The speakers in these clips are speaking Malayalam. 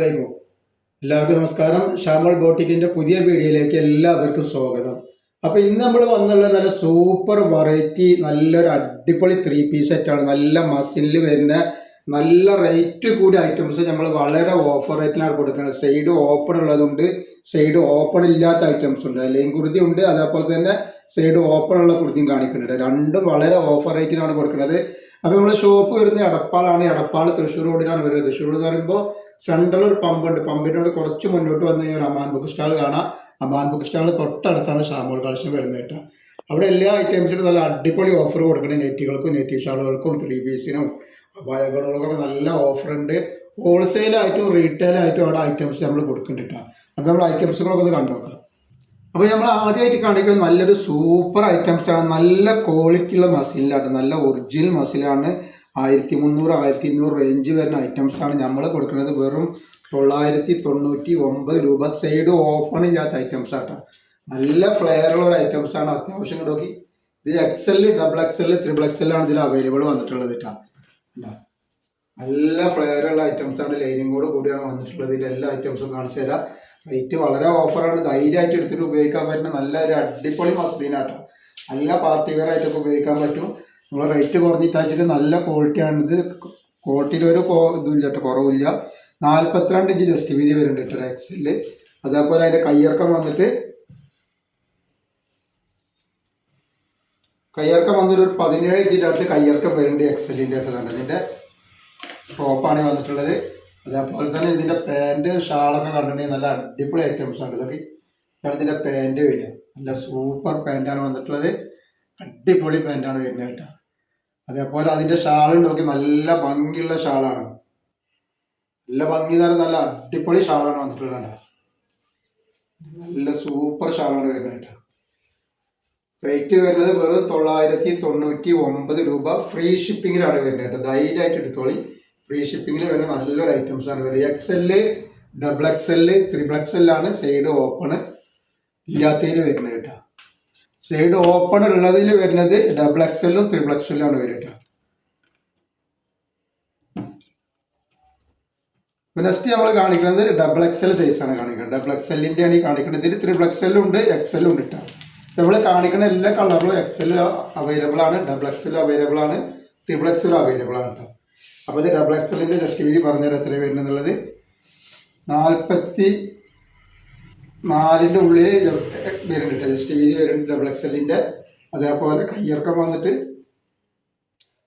അസ്സലാമു എല്ലാവർക്കും നമസ്കാരം. ഷാമോൾ ബോട്ടിക്കിന്റെ പുതിയ വീഡിയോയിലേക്ക് എല്ലാവർക്കും സ്വാഗതം. അപ്പൊ ഇന്ന് നമ്മൾ വന്നുള്ള നല്ല സൂപ്പർ വെറൈറ്റി നല്ലൊരു അടിപൊളി ത്രീ പീസ് സെറ്റാണ് നല്ല മസിൽ വരുന്ന നല്ല റേറ്റ് കൂടിയ ഐറ്റംസ് നമ്മൾ വളരെ ഓഫർ റേറ്റിലാണ് കൊടുക്കുന്നത്. സൈഡ് ഓപ്പൺ ഉള്ളതുണ്ട് സൈഡ് ഓപ്പൺ ഇല്ലാത്ത ഐറ്റംസ് ഉണ്ട്. അല്ലെങ്കിൽ കുർത്തി ഉണ്ട് അതേപോലെ തന്നെ സൈഡ് ഓപ്പൺ ഉള്ള കുർത്തിയും കാണിക്കുന്നുണ്ട്. രണ്ടും വളരെ ഓഫർ റേറ്റിനാണ് കൊടുക്കുന്നത്. അപ്പൊ നമ്മൾ ഷോപ്പ് വരുന്നത് എടപ്പാളാണ്. എടപ്പാൾ തൃശ്ശൂർ റോഡിലാണ് വരുന്നത്. തൃശ്ശൂർ എന്ന് പറയുമ്പോൾ സെൻട്രൽ ഒരു പമ്പ് ഉണ്ട്. പമ്പിന്റെ അവിടെ കുറച്ച് മുന്നോട്ട് വന്നു കഴിഞ്ഞാൽ അമാൻ ബുക്ക് സ്റ്റാൾ കാണാം. അമാൻ ബുക്ക് സ്റ്റാളിന് തൊട്ടടുത്താണ് ഷാമോൾ കളക്ഷൻ വരുന്നത് കേട്ടോ. അവിടെ എല്ലാ ഐറ്റംസിനും നല്ല അടിപൊളി ഓഫർ കൊടുക്കണേ. നെറ്റുകൾക്കും നെറ്റി ഷാളുകൾക്കും ത്രീ പീസിനും നല്ല ഓഫർ ഉണ്ട്. ഹോൾസെയിൽ ആയിട്ടും റീറ്റെയിൽ ആയിട്ടും അവിടെ ഐറ്റംസ് നമ്മൾ കൊടുക്കുന്നുണ്ട് കേട്ടോ അപ്പോൾ നമ്മൾ ഐറ്റംസുകളൊക്കെ ഒന്ന് കണ്ടു അപ്പോൾ നമ്മൾ ആദ്യമായിട്ട് കാണിക്കുന്നത് നല്ലൊരു സൂപ്പർ ഐറ്റംസ് ആണ്. നല്ല ക്വാളിറ്റി ഉള്ള മസിലാണ് നല്ല ഒറിജിനൽ മസിലാണ് ആയിരത്തി മുന്നൂറ് ആയിരത്തി ഇരുന്നൂറ് റേഞ്ച് വരുന്ന ഐറ്റംസ് ആണ് നമ്മൾ കൊടുക്കുന്നത്. വെറും തൊള്ളായിരത്തി തൊണ്ണൂറ്റി ഒമ്പത് രൂപ സൈഡ് ഓപ്പൺ ഇല്ലാത്ത ഐറ്റംസ് ആട്ടോ നല്ല ഫ്ലെയർ ഉള്ള ഐറ്റംസ് ആണ്. അത്യാവശ്യം നോക്കി. ഇത് XL double XL triple XL ആണ് ഇതിൽ അവൈലബിൾ വന്നിട്ടുള്ളത് കേട്ടോ കണ്ടോ? നല്ല ഫ്ലെയർ ഉള്ള ഐറ്റംസ് ലൈനിങ് കോഡ് കൂടിയാണ് വന്നിട്ടുള്ളത്. ഇതിൽ എല്ലാ ഐറ്റംസും കാണിച്ചു തരാം. റേറ്റ് വളരെ ഓഫറാണ് ധൈര്യമായിട്ട് എടുത്തിട്ട് ഉപയോഗിക്കാൻ പറ്റുന്ന നല്ല ഒരു അടിപൊളി മസ്ലിനാട്ടോ നല്ല പാർട്ടി വെയർ ആയിട്ടൊക്കെ ഉപയോഗിക്കാൻ പറ്റും. നമ്മൾ റേറ്റ് കുറഞ്ഞിട്ടാച്ചിട്ട് നല്ല ക്വാളിറ്റിയാണ് ഇത് ക്വാളിറ്റിയിൽ ഒരു ഇതും കേട്ടോ കുറവില്ല നാൽപ്പത്തിരണ്ട് ഇഞ്ച് ജസ്റ്റ് വീതി വരുന്നുണ്ട് കേട്ടോ എക്സിൽ അതേപോലെ അതിന്റെ കയ്യിറക്കം വന്നിട്ട് കയ്യിറക്കം വന്നൊരു ഒരു പതിനേഴ് ഇഞ്ചിന്റെ അടുത്ത് കയ്യിറക്കം വരുന്നുണ്ട് എക്സലിന്റെ ആയിട്ട് തന്നെ. ഇതിന്റെ ടോപ്പാണ് വന്നിട്ടുള്ളത്. അതേപോലെ തന്നെ ഇതിന്റെ പാന്റ് ഷാളൊക്കെ കണ്ടിട്ടുണ്ടെങ്കിൽ നല്ല അടിപൊളി ഐറ്റംസ് ആണ്. ഇതൊക്കെ ഇതാണ് ഇതിന്റെ പാന്റ് വരിക. നല്ല സൂപ്പർ പാന്റാണ് വന്നിട്ടുള്ളത്. അടിപൊളി പാന്റാണ് വരുന്നത് കേട്ടോ. അതേപോലെ അതിന്റെ ഷാൾ നോക്കി നല്ല ഭംഗിയുള്ള ഷാളാണ് നല്ല ഭംഗി പറഞ്ഞാൽ നല്ല അടിപൊളി ഷാളാണ് വന്നിട്ടുള്ളത്. നല്ല സൂപ്പർ ഷാളാണ് വരുന്നത് കേട്ടോ. റേറ്റ് വരുന്നത് വെറും തൊള്ളായിരത്തി തൊണ്ണൂറ്റി ഒമ്പത് രൂപ. ഫ്രീ ഷിപ്പിങ്ങിലാണ് വരുന്നത് കേട്ടോ. ധൈര്യമായിട്ട് എടുത്തോളി. ഫ്രീ ഷിപ്പിങ്ങിൽ വരുന്ന നല്ലൊരു ഐറ്റംസ് ആണ് വരുന്നത്. X L double X L triple X എല്ലാണ് side open ഇല്ലാത്തതിൽ വരുന്നത് കേട്ടോ. സൈഡ് ഓപ്പൺ ഉള്ളതിൽ വരുന്നത് ഡബിൾ എക്സ് എല്ലും ത്രിബിൾ എക്സലും ആണ് വരുന്നത് കേട്ടോ. നെക്സ്റ്റ് നമ്മൾ കാണിക്കുന്നത് ഡബിൾ എക്സൽ സൈസ് ആണ് കാണിക്കുന്നത്. ഡബിൾ എക്സ് എല്ലിന്റെ ആണ് ഈ കാണിക്കുന്നത്. ഇതിൽ ത്രിബിൾ എക്സലും ഉണ്ട് എക്സലും ഉണ്ട് കേട്ടോ. നമ്മൾ കാണിക്കുന്ന എല്ലാ കളറിലും എക്സൽ അവൈലബിൾ ആണ് ഡബിൾ എക്സലും അവൈലബിൾ ആണ് ത്രിബിൾ എക്സലും അവൈലബിൾ ആണ് കേട്ടോ അപ്പോൾ ഇത് ഡബിൾ എക്സലിന്റെ ജസ്റ്റ് വീതി പറഞ്ഞുതരാം എത്ര വരുന്നുള്ളത് നാൽപ്പത്തി നാലിന്റെ ഉള്ളിൽ വരുന്നുണ്ട് ജസ്റ്റ് വീതി വരുന്നുണ്ട് ഡബിൾ എക്സലിന്റെ അതേപോലെ കയ്യിറക്കം വന്നിട്ട്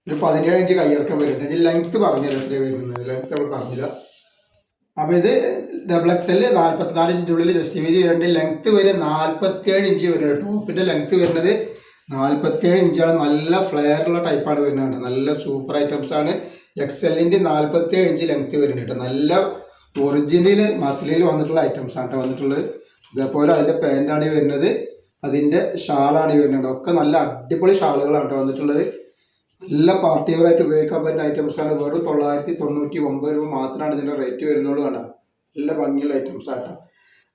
ഒരു പതിനേഴ് ഇഞ്ച് കയ്യിറക്കം വരുന്നുണ്ട്. അതിൽ ലെങ്ത് പറഞ്ഞുതരാം എത്ര വരുന്നത്. ലെങ്ത്ത് നമ്മൾ പറഞ്ഞില്ല അപ്പൊ ഇത് ഡബിൾ എക്സ് എൽ നാൽപ്പത്തിനാല് ഇഞ്ചിന്റെ ഉള്ളിൽ ജസ്റ്റ് വീതി രണ്ട് ലെങ്ത് വരെ നാല്പത്തിയേഴ് ഇഞ്ച് വരുന്നത് ടോപ്പിന്റെ ലെങ്ത് വരുന്നത് നാൽപ്പത്തിയേഴ് ഇഞ്ചാണ്. നല്ല ഫ്ലെയർ ഉള്ള ടൈപ്പാണ് വരുന്നത് നല്ല സൂപ്പർ ഐറ്റംസ് ആണ്. എക്സ് എല്ലിന്റെ നാൽപ്പത്തിയേഴ് ഇഞ്ച് ലെങ്ത് വരുന്നുണ്ട് കേട്ടോ. നല്ല ഒറിജിനൽ മസിലിൽ വന്നിട്ടുള്ള ഐറ്റംസ് ആണ് ട്ടോ വന്നിട്ടുള്ളത്. ഇതേപോലെ അതിന്റെ പാന്റാണ് വരുന്നത്. അതിന്റെ ഷാളാണ് വരുന്നത് ഒക്കെ നല്ല അടിപൊളി ഷാളുകളാണ് വന്നിട്ടുള്ളത്. നല്ല പാർട്ടി വെയർ ഉപയോഗിക്കാൻ പറ്റുന്ന ഐറ്റംസ് ആണ് വെറും തൊള്ളായിരത്തി തൊണ്ണൂറ്റി ഒമ്പത് രൂപ മാത്രമാണ് ഇതിന്റെ റേറ്റ് വരുന്നുള്ളൂ കണ്ടോ എല്ലാ ഭംഗിയുള്ള ഐറ്റംസ് ആട്ടോ.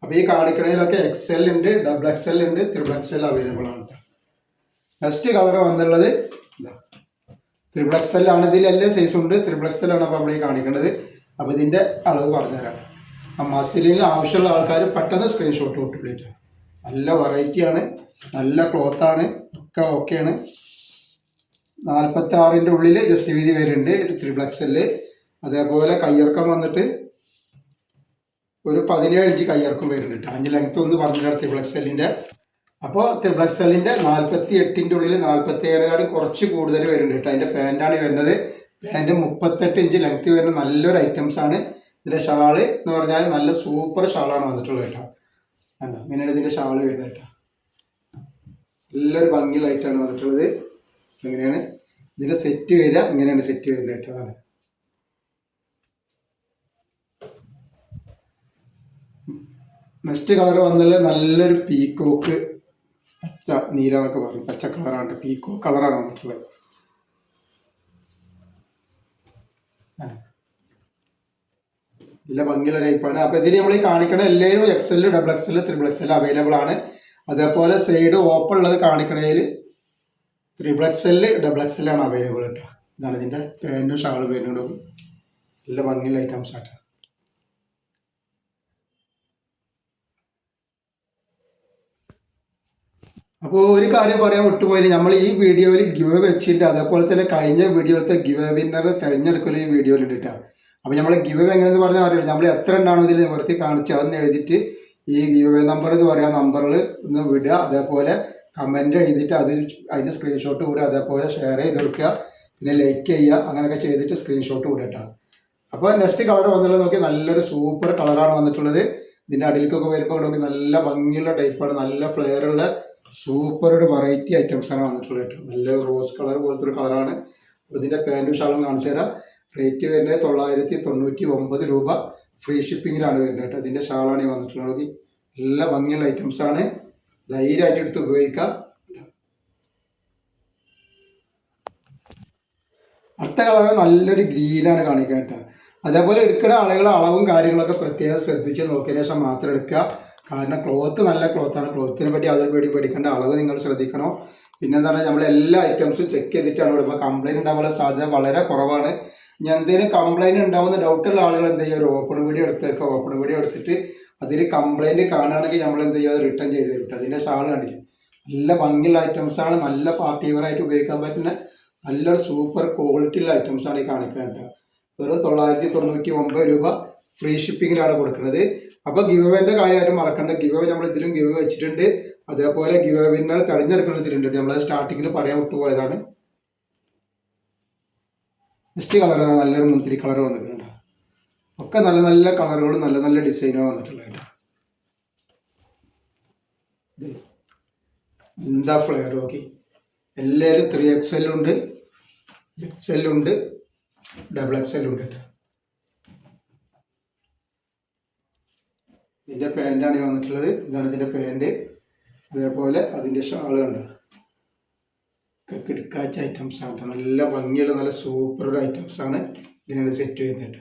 അപ്പൊ ഈ കാണിക്കണതിലൊക്കെ എക്സൽ ഉണ്ട് ഡബിൾ എക്സ് എൽ ഉണ്ട് ത്രിബിൾ എൽ അവൈലബിൾ ആണ് നെക്സ്റ്റ് കളർ വന്നുള്ളത് ഇതാ. എക്സ് എൽ ആണ് ഇതിൽ എല്ലാ സൈസ് ഉണ്ട്. ത്രിബിൾ എൽ ആണ് അപ്പോൾ നമ്മൾ ഈ കാണിക്കുന്നത് അപ്പോൾ ഇതിന്റെ അളവ് പറഞ്ഞുതരാം. ആ മസിലിന് ആവശ്യമുള്ള ആൾക്കാർ പെട്ടെന്ന് സ്ക്രീൻഷോട്ട് വിട്ടുപിടിക്കുക നല്ല വെറൈറ്റി ആണ്. നല്ല ക്ലോത്താണ് ഒക്കെ ഓക്കെയാണ് നാൽപ്പത്തി ആറിന്റെ ഉള്ളിൽ ജസ്റ്റ് വീതി വരുന്നുണ്ട്. ത്രിബിൾ എക്സൽ അതേപോലെ കയ്യിറക്കം വന്നിട്ട് ഒരു പതിനേഴ് ഇഞ്ച് കയ്യിറക്കം വരുന്നുണ്ട്. അഞ്ച് ലെങ്ത് ഒന്ന് പറഞ്ഞിട്ട് ത്രിപ്ലക്സ് എക്സലിന്റെ അപ്പോൾ ത്രിപ്ലക്സ് എല്ലിന്റെ നാൽപ്പത്തി എട്ടിന്റെ ഉള്ളിൽ നാൽപ്പത്തി ഏഴുകാട് കുറച്ച് കൂടുതൽ വരുന്നുണ്ട് കേട്ടോ. അതിന്റെ പാന്റാണ് വരുന്നത്. പാന്റ് മുപ്പത്തെട്ട് ഇഞ്ച് ലെങ്ത് വരുന്ന നല്ലൊരു ഐറ്റംസ് ആണ്. ഇതിന്റെ ഷാൾ എന്ന് പറഞ്ഞാൽ നല്ല സൂപ്പർ ഷാളാണ് വന്നിട്ടുള്ളത് കേട്ടോ. കണ്ടോ? ഇങ്ങനെയാണ് ഇതിന്റെ ഷാൾ വരുന്നത് കേട്ടോ. നല്ലൊരു ഭംഗിയുള്ള ഐറ്റമാണ് വന്നിട്ടുള്ളത്. എങ്ങനെയാണ്? ഇതിന്റെ സെറ്റ് വരിക ഇങ്ങനെയാണ് സെറ്റ് വരുന്നത് കേട്ടോ. അതാണ്. നെക്സ്റ്റ് കളർ വന്നാൽ നല്ലൊരു പീക്കോക്ക് പച്ച നീല എന്നൊക്കെ പറയും. പച്ച കളറാണ് പീക്കോ കളറാണ് വന്നിട്ടുള്ളത്. നല്ല ഭംഗിയുള്ള ടൈപ്പാണ് അപ്പൊ ഇതിൽ നമ്മൾ കാണിക്കണ എല്ലാവരും XL double XL triple XL available ആണ്. അതേപോലെ സൈഡ് ഓപ്പൺ ഉള്ളത് കാണിക്കണതിൽ triple X L double X എല്ലാണ് available കേട്ടോ ഇതാണ് ഇതിന്റെ പാന്റും ഷാൾ പാന്റും നല്ല ഭംഗിയുള്ള ഐറ്റംസ് ആട്ടോ. അപ്പോൾ ഒരു കാര്യം പറയാൻ വിട്ടുപോയില്ല നമ്മൾ ഈ വീഡിയോയിൽ ഗിവ് വെച്ചിട്ട് അതേപോലെ തന്നെ കഴിഞ്ഞ വീഡിയോത്തെ ഗിവ് വിന്നറെ തിരഞ്ഞെടുക്കൽ ഈ വീഡിയോയിൽ ഇട്ടിട്ടാ. അപ്പോൾ നമ്മൾ ഗിവ് എങ്ങനെയെന്ന് പറഞ്ഞാൽ അറിയില്ല നമ്മൾ എത്ര ഉണ്ടാണോ ഇതിൽ നിവർത്തി കാണിച്ച് അതെന്ന് എഴുതിയിട്ട് ഈ ഗിവ് നമ്പർ എന്ന് പറയുന്ന നമ്പറിൽ ഒന്ന് വിടുക. അതേപോലെ കമന്റ് എഴുതിയിട്ട് അത് അതിന്റെ സ്ക്രീൻഷോട്ട് കൂടെ അതേപോലെ ഷെയർ ചെയ്ത് കൊടുക്കുക. പിന്നെ ലൈക്ക് ചെയ്യുക. അങ്ങനെയൊക്കെ ചെയ്തിട്ട് സ്ക്രീൻഷോട്ട് വിടട്ടോ അപ്പോൾ നെക്സ്റ്റ് കളർ വന്നുള്ളത് നോക്കി നല്ലൊരു സൂപ്പർ കളറാണ് വന്നിട്ടുള്ളത്. ഇതിന്റെ അടിയിലേക്കൊക്കെ വരുമ്പോൾ നോക്കി നല്ല ഭംഗിയുള്ള ടൈപ്പാണ് നല്ല ഫ്ലെയറുള്ള സൂപ്പർ ഒരു വെറൈറ്റി ഐറ്റംസ് ആണ് വന്നിട്ടുള്ളത് കേട്ടോ. നല്ല റോസ് കളർ പോലത്തെ ഒരു കളറാണ് ഇതിന്റെ പാന്റും ഷാളും കാണിച്ചു തരാം. റേറ്റ് വരുന്നത് തൊള്ളായിരത്തി തൊണ്ണൂറ്റി ഒമ്പത് രൂപ ഫ്രീ ഷിപ്പിങ്ങിലാണ് വരുന്നത് കേട്ടോ. ഇതിന്റെ ഷാളാണ് ഈ വന്നിട്ടുള്ളത് നോക്കി. നല്ല ഭംഗിയുള്ള ഐറ്റംസ് ആണ്. ധൈര്യമായിട്ട് എടുത്ത് ഉപയോഗിക്കാം. അടുത്ത കളർ നല്ലൊരു ഗ്രീനാണ് കാണിക്കുക കേട്ടോ. അതേപോലെ എടുക്കുന്ന ആളുകൾ അളവും കാര്യങ്ങളൊക്കെ പ്രത്യേകം ശ്രദ്ധിച്ച് നോക്കിയതിന് ശേഷം മാത്രം എടുക്കുക. കാരണം ക്ലോത്ത് നല്ല ക്ലോത്താണ് ക്ലോത്തിനെ പറ്റി യാതൊരു പേടി പേടിക്കേണ്ട അളവ് നിങ്ങൾ ശ്രദ്ധിക്കണം. പിന്നെന്താ പറയുക നമ്മൾ എല്ലാ ഐറ്റംസും ചെക്ക് ചെയ്തിട്ടാണ് ഇവിടെ ഇപ്പോൾ കംപ്ലൈന്റ് ഉണ്ടാവാനുള്ള സാധ്യത വളരെ കുറവാണ്. ഞാൻ എന്തെങ്കിലും കംപ്ലൈന്റ് ഉണ്ടാവുന്ന ഡൗട്ടുള്ള ആളുകൾ എന്ത് ചെയ്യുക ഒരു ഓപ്പൺ വീഡിയോ എടുത്തേക്കുക ഓപ്പൺ വീഡിയോ എടുത്തിട്ട് അതിൽ കംപ്ലൈന്റ് കാണുകയാണെങ്കിൽ നമ്മൾ എന്ത് ചെയ്യുക? റിട്ടേൺ ചെയ്ത് തരും അതിന്റെ ഷാൾ കണ്ടില്ല? നല്ല ഭംഗിയുള്ള ഐറ്റംസ് ആണ്. നല്ല പാർട്ടി വെയറായിട്ട് ഉപയോഗിക്കാൻ പറ്റുന്ന നല്ലൊരു സൂപ്പർ ക്വാളിറ്റിയുള്ള ഐറ്റംസ് ആണ് ഈ കാണിക്കുന്നത് വെറും തൊള്ളായിരത്തി തൊണ്ണൂറ്റി ഒമ്പത് രൂപ ഫ്രീ ഷിപ്പിങ്ങിലാണ് കൊടുക്കുന്നത് അപ്പോൾ ഗിവവേന്റെ കാര്യം ആരും മറക്കണ്ട. നമ്മൾ ഇതിലും ഗിവ് വെച്ചിട്ടുണ്ട്. അതേപോലെ ഗിവ് വിന്നർ തെരഞ്ഞെടുക്കുന്ന ഇതിലുണ്ട് നമ്മൾ സ്റ്റാർട്ടിങ്ങിൽ പറയാൻ വിട്ടുപോയതാണ്. നെക്സ്റ്റ് കളർ നല്ലൊരു മുന്തിരി കളർ വന്നിട്ടുണ്ട് ഒക്കെ നല്ല നല്ല കളറുകളും നല്ല നല്ല ഡിസൈനും വന്നിട്ടുള്ളത് കേട്ടോ. എന്താ ഫ്ലെയർ നോക്കി എല്ലാവരും ത്രീ എക്സ് എല്ലുണ്ട് എക്സ് എല്ലുണ്ട് ഡബിൾ എക്സ് എല്ലുണ്ട് കേട്ടോ. ഇതിന്റെ ഈ വന്നിട്ടുള്ളത്. ഇതാണ് ഇതിന്റെ പാന്റ് അതേപോലെ അതിന്റെ ഷാൾ ഉണ്ട്. ഒക്കെ കിടക്കാച്ച ഐറ്റംസ് ആണ്. നല്ല ഭംഗിയുള്ള നല്ല സൂപ്പർ ഒരു ഐറ്റംസ് ആണ് ഇതിനാണ് സെറ്റ് വരുന്നത്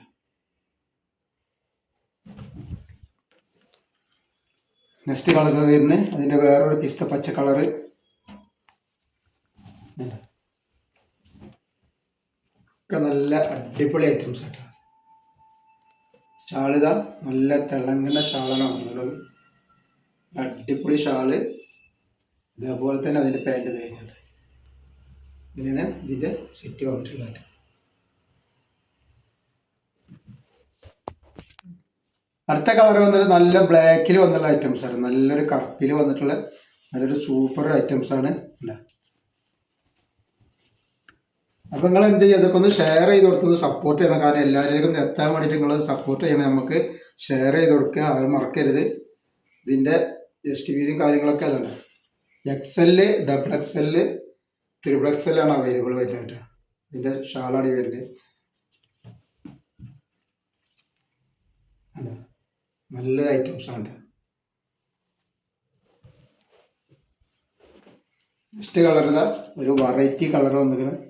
നെക്സ്റ്റ് കളർ വരുന്നത് അതിന്റെ വേറൊരു പിസ്ത പച്ച കളറ് ഒക്കെ നല്ല അടിപൊളി ഐറ്റംസ് ആട്ടോ. ഷാളിത നല്ല തിളങ്ങുന്ന ഷാളാണ് അടിപൊളി ഷാൾ. ഇതേപോലെ തന്നെ അതിന്റെ പാന്റ് കഴിഞ്ഞിട്ട് ഇങ്ങനെയാണ് ഇതിന്റെ സെറ്റ് വന്നിട്ടുള്ളത്. അടുത്ത കളർ വന്നിട്ട് നല്ല ബ്ലാക്കിൽ വന്നുള്ള ഐറ്റംസ് ആണ്. നല്ലൊരു കറുപ്പിൽ വന്നിട്ടുള്ള നല്ലൊരു സൂപ്പർ ഐറ്റംസ് ആണ് അപ്പൊ നിങ്ങൾ എന്ത് ചെയ്യുക ഇതൊക്കെ ഒന്ന് ഷെയർ ചെയ്ത് കൊടുത്തത് സപ്പോർട്ട് ചെയ്യണം. കാരണം എല്ലാവരിലേക്കും എത്താൻ വേണ്ടിയിട്ട് നിങ്ങൾ സപ്പോർട്ട് ചെയ്യണം. നമുക്ക് ഷെയർ ചെയ്ത് കൊടുക്കുക. അത് മറക്കരുത്. ഇതിന്റെ ജസ്റ്റ് വീതിയും കാര്യങ്ങളൊക്കെ അതാണ് X L double X L triple X ആണ് അവൈലബിൾ വരുന്നത് ഇതിന്റെ ഷാളാണ് വരുന്നത്. അതാ. നല്ല ഐറ്റംസ് ആണ് നെക്സ്റ്റ് കളർ ഇതാ ഒരു വെറൈറ്റി കളർ വന്നിരിക്കുന്നത്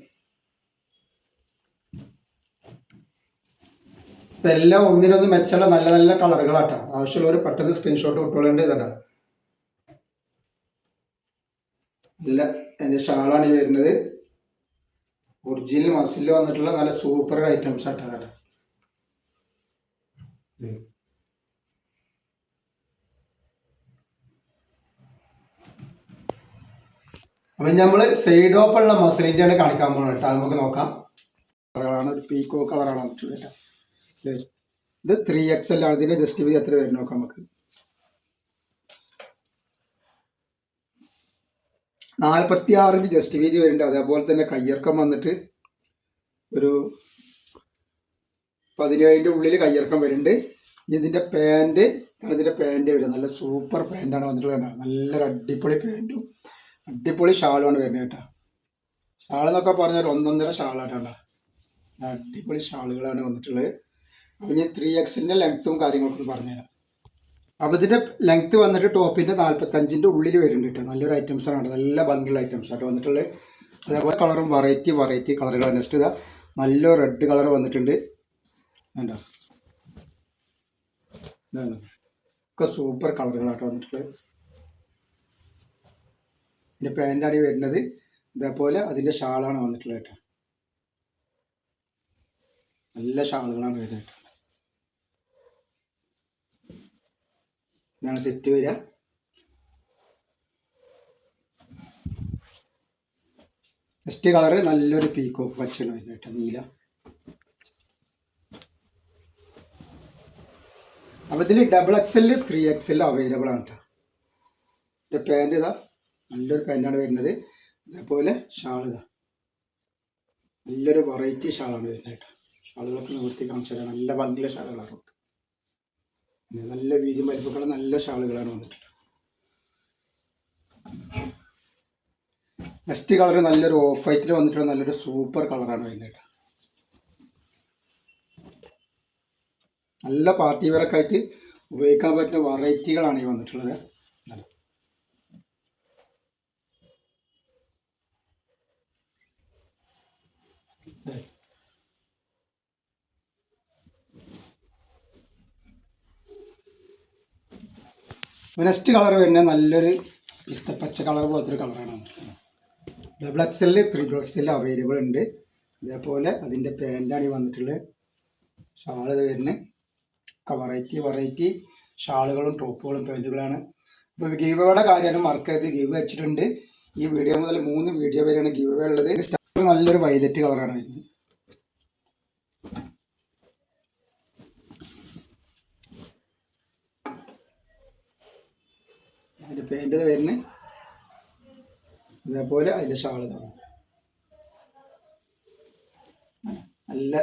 ഇപ്പൊ എല്ലാം ഒന്നിനൊന്ന് മെച്ചമുള്ള നല്ല നല്ല കളറുകളാട്ടോ ആവശ്യമുള്ളവർ പെട്ടെന്ന് സ്ക്രീൻഷോട്ട് വിട്ടോളേണ്ടത് ഇതാ നല്ല എന്റെ ഷാളാണ് ഈ വരുന്നത്. ഒറിജിനൽ മസിൽ വന്നിട്ടുള്ള നല്ല സൂപ്പർ ഐറ്റംസ് ആട്ടോ അതാണ്. അപ്പൊ നമ്മൾ സൈഡ് ഓപ്പ് ഉള്ള മസിലിന്റെ ആണ് കാണിക്കാൻ പോകുന്നത് കേട്ടോ. നമുക്ക് നോക്കാം. കളറാണ് പീക്കോ കളറാണ് കേട്ടോ. ഇത് ത്രീ എക്സ് എൽ ആണ്. ഇതിന്റെ ജസ്റ്റ് വീതി എത്ര വരും നോക്കാം നമുക്ക്. നാൽപ്പത്തി ആറ് ഇഞ്ച് ജസ്റ്റ് വീതി വരുന്നുണ്ട്. അതേപോലെ തന്നെ കയ്യിറക്കം വന്നിട്ട് ഒരു പതിനേഴിന്റെ ഉള്ളിൽ കയ്യിറക്കം വരുന്നുണ്ട്. ഇതിന്റെ പാന്റ് ഇതിന്റെ പാന്റ് വരിക. നല്ല സൂപ്പർ പാന്റാണ് വന്നിട്ടുള്ളത്. നല്ലൊരു അടിപൊളി പാന്റും അടിപൊളി ഷാളാണ് വരുന്നത് കേട്ടോ. ഷാൾ എന്നൊക്കെ പറഞ്ഞാൽ ഒന്നൊന്നര കേട്ടോ. അടിപൊളി ഷാളുകളാണ് വന്നിട്ടുള്ളത്. അപ്പം ഞാൻ ത്രീ എക്സിന്റെ ലെങ്ത്തും കാര്യങ്ങളൊക്കെ ഒന്ന് പറഞ്ഞുതരാം. അപ്പോൾ ഇതിന്റെ ലെങ്ത്ത് വന്നിട്ട് ടോപ്പിന്റെ നാൽപ്പത്തഞ്ചിന്റെ ഉള്ളിൽ വരുന്നുണ്ട് കേട്ടോ. നല്ലൊരു ആണ് നല്ല ഭംഗിയുള്ള ഐറ്റംസ് ആട്ടോ വന്നിട്ടുള്ളത്. അതേപോലെ കളറും വെറൈറ്റി വെറൈറ്റി കളറുകൾ നെക്സ്റ്റ് ഇതാ നല്ല റെഡ് കളർ വന്നിട്ടുണ്ട്. എന്താ സൂപ്പർ കളറുകളാട്ടോ വന്നിട്ടുള്ളത്. ഇതിന്റെ പാന്റാണ് ഈ വരുന്നത്. ഇതേപോലെ അതിന്റെ ഷാളാണ് വന്നിട്ടുള്ളത് കേട്ടോ. നല്ല ഷാളുകളാണ് വരുന്നത് കേട്ടോ. ഇതാണ് സെറ്റ് വരിക. നെക്സ്റ്റ് കളറ് നല്ലൊരു പീക്കോക്ക് പച്ചയാണ് വരുന്നത് കേട്ടോ നീല. അപ്പോൾ ഇതിൽ double X L three X L available ആണ് കേട്ടോ. പാന്റ് ഇതാ. നല്ലൊരു പാന്റാണ് വരുന്നത്. അതേപോലെ ഷാളുക നല്ലൊരു വെറൈറ്റി ഷാളാണ് വരുന്നത് കേട്ടോ. ഷാളുകളൊക്കെ നിവർത്തി കാണിച്ചു നല്ല ഭംഗിയുള്ള ഷാളുകളാണ് നമുക്ക് നല്ല വീതി മരുപ്പുകളും നല്ല ഷാളുകളാണ് വന്നിട്ടുള്ളത്. നെക്സ്റ്റ് കളർ നല്ലൊരു ഓഫ് വൈറ്റിൽ വന്നിട്ടുള്ള നല്ലൊരു സൂപ്പർ കളറാണ് വരുന്നത് കേട്ടോ. നല്ല പാർട്ടി വെയറൊക്കെ ആയിട്ട് ഉപയോഗിക്കാൻ പറ്റുന്ന വെറൈറ്റികളാണ് ഈ വന്നിട്ടുള്ളത് ഇതാണ്. നെക്സ്റ്റ് കളർ വരുന്നത് നല്ലൊരു പിസ്ത കളർ പോലത്തെ ഒരു കളറാണ് double XL three XL available ഉണ്ട്. അതേപോലെ അതിന്റെ പാന്റാണ് ഈ വന്നിട്ടുള്ളത്. ഷാൾ ഇത് വരുന്നത്. വെറൈറ്റി വെറൈറ്റി ഷാളുകളും ടോപ്പുകളും പാന്റുകളാണ് ഇപ്പോൾ ഗീവയുടെ കാര്യമാണ് മറക്കരുത് ഗീവ് വെച്ചിട്ടുണ്ട്. ഈ വീഡിയോ മുതൽ മൂന്ന് വീഡിയോ വരെയാണ് ഗീവ് ഉള്ളത്. നല്ലൊരു വയലറ്റ് കളറാണ് വരുന്നത്. അതിന്റെ പാന്റ് വരുന്നത് ഇതേപോലെ അതിന്റെ ഷാൾ തോന്നും നല്ല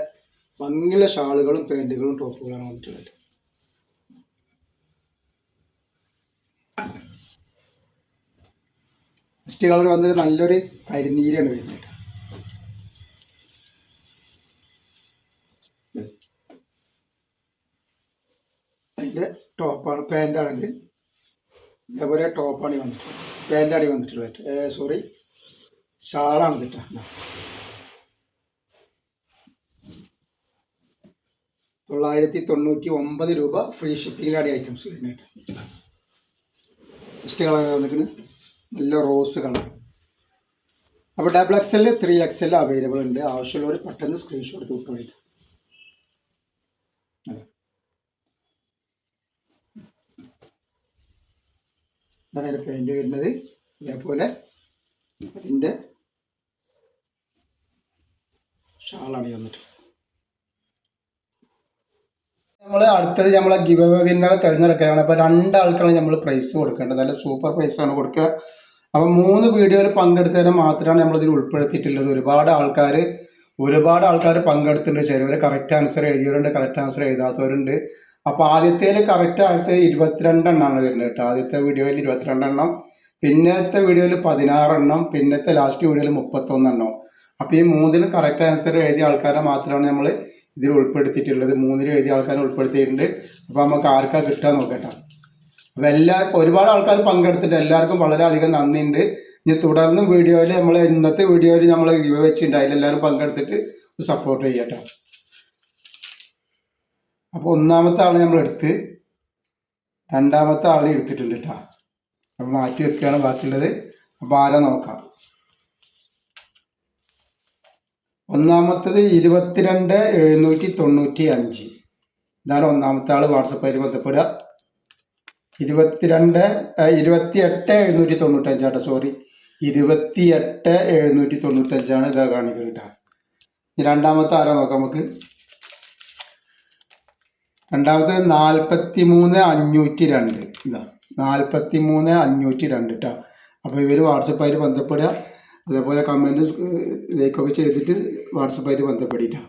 ഭംഗിയുള്ള ഷാളുകളും പാന്റുകളും ടോപ്പുകളാണ് വന്നിട്ടുള്ളത് ഫസ്റ്റ് കളർ വന്നൊരു നല്ലൊരു കരിനീരാണ് വരുന്നത്. അതിന്റെ ടോപ്പാണ് പാന്റാണിത് അതേപോലെ ടോപ്പ് ഈ വന്നിട്ടുള്ളത് പാന്റ് അടി വന്നിട്ടുള്ളത് സോറി ഷാളാണ് ഇതിട്ട തൊള്ളായിരത്തി തൊണ്ണൂറ്റി ഒമ്പത് രൂപ ഫ്രീ ഷിപ്പിങ്ങിലാണ് ഐറ്റംസ് കഴിഞ്ഞിട്ട് ഫസ്റ്റ് കളർ വന്നിട്ട് നല്ല റോസ് കളർ അപ്പോൾ double X L three X L available ഉണ്ട്. ആവശ്യമുള്ളവർ പെട്ടെന്ന് സ്ക്രീൻഷോട്ട് എടുത്ത് വിട്ടു ഇതാണ് അതിന്റെ പെയിന്റ് വരുന്നത്? ഇതേപോലെ അതിന്റെ ഷാളാണ് വന്നിട്ട്. നമ്മൾ അടുത്തത് നമ്മളെ ഗിവ് വിന്നറെ തിരഞ്ഞെടുക്കലാണ്. അപ്പോൾ രണ്ടാൾക്കാണ് നമ്മൾ പ്രൈസ് കൊടുക്കേണ്ടത്. നല്ല സൂപ്പർ പ്രൈസാണ് കൊടുക്കുക. അപ്പം മൂന്ന് വീഡിയോയിൽ പങ്കെടുത്തതിന് മാത്രമാണ് നമ്മളിതിൽ ഉൾപ്പെടുത്തിയിട്ടുള്ളത്. ഒരുപാട് ആൾക്കാർ ഒരുപാട് ആൾക്കാർ പങ്കെടുത്തിട്ടുണ്ട്. ചിലവർ കറക്റ്റ് ആൻസർ എഴുതിയവരുണ്ട് കറക്റ്റ് ആൻസർ എഴുതാത്തവരുണ്ട്. അപ്പോൾ ആദ്യത്തേൽ കറക്റ്റ് ആദ്യത്തെ ഇരുപത്തിരണ്ടെണ്ണമാണ് വരുന്നത് കേട്ടോ. ആദ്യത്തെ വീഡിയോയിൽ ഇരുപത്തിരണ്ടെണ്ണം പിന്നത്തെ വീഡിയോയിൽ പതിനാറെണ്ണം പിന്നത്തെ ലാസ്റ്റ് വീഡിയോയിൽ മുപ്പത്തൊന്നെണ്ണം. അപ്പോൾ ഈ മൂന്നിൽ കറക്റ്റ് ആൻസർ എഴുതിയ ആൾക്കാരെ മാത്രമാണ് നമ്മൾ ഇതിൽ ഉൾപ്പെടുത്തിയിട്ടുള്ളത്. മൂന്നിൽ എഴുതിയ ആൾക്കാരെ ഉൾപ്പെടുത്തിയിട്ടുണ്ട്. അപ്പോൾ നമുക്ക് ആർക്കാ കിട്ടുക നോക്കട്ടെ. അപ്പോൾ എല്ലാ ഒരുപാട് ആൾക്കാർ പങ്കെടുത്തിട്ട് എല്ലാവർക്കും വളരെയധികം നന്ദിയുണ്ട്. ഇനി തുടർന്ന് വീഡിയോയിൽ നമ്മൾ ഇന്നത്തെ വീഡിയോയിൽ നമ്മൾ വെച്ചിട്ടുണ്ട്. അതിലെല്ലാവരും പങ്കെടുത്തിട്ട് സപ്പോർട്ട് ചെയ്യട്ടോ അപ്പോൾ ഒന്നാമത്തെ ആൾ നമ്മൾ എടുത്ത് രണ്ടാമത്തെ ആളെ എടുത്തിട്ടുണ്ട് കേട്ടോ അപ്പോൾ മാറ്റി വെക്കുകയാണ് ബാക്കിയുള്ളത്. അപ്പോൾ ആരാ നോക്കാം? ഒന്നാമത്തത് ഇരുപത്തിരണ്ട് എഴുന്നൂറ്റി തൊണ്ണൂറ്റി അഞ്ച്. ഇതാണ് ഒന്നാമത്തെ ആൾ വാട്സപ്പായിട്ട് ബന്ധപ്പെടുക. ഇരുപത്തിരണ്ട് ഇരുപത്തി എട്ട് എഴുന്നൂറ്റി തൊണ്ണൂറ്റഞ്ചാട്ടോ സോറി ഇരുപത്തി എട്ട് എഴുന്നൂറ്റി തൊണ്ണൂറ്റഞ്ചാണ് ഇതാ കാണിക്കുന്നത് കേട്ടോ രണ്ടാമത്തെ ആരാ നോക്കാം നമുക്ക്? രണ്ടാമത്തെ നാൽപ്പത്തി മൂന്ന് അഞ്ഞൂറ്റി രണ്ട് ഇതാ നാൽപ്പത്തി മൂന്ന് അഞ്ഞൂറ്റി രണ്ട് കേട്ടോ അപ്പോൾ ഇവർ വാട്സപ്പായിട്ട് ബന്ധപ്പെടുക അതേപോലെ കമന്റ് ലൈക്കൊക്കെ ചെയ്തിട്ട് വാട്സപ്പായിട്ട് ബന്ധപ്പെടിട്ടോ.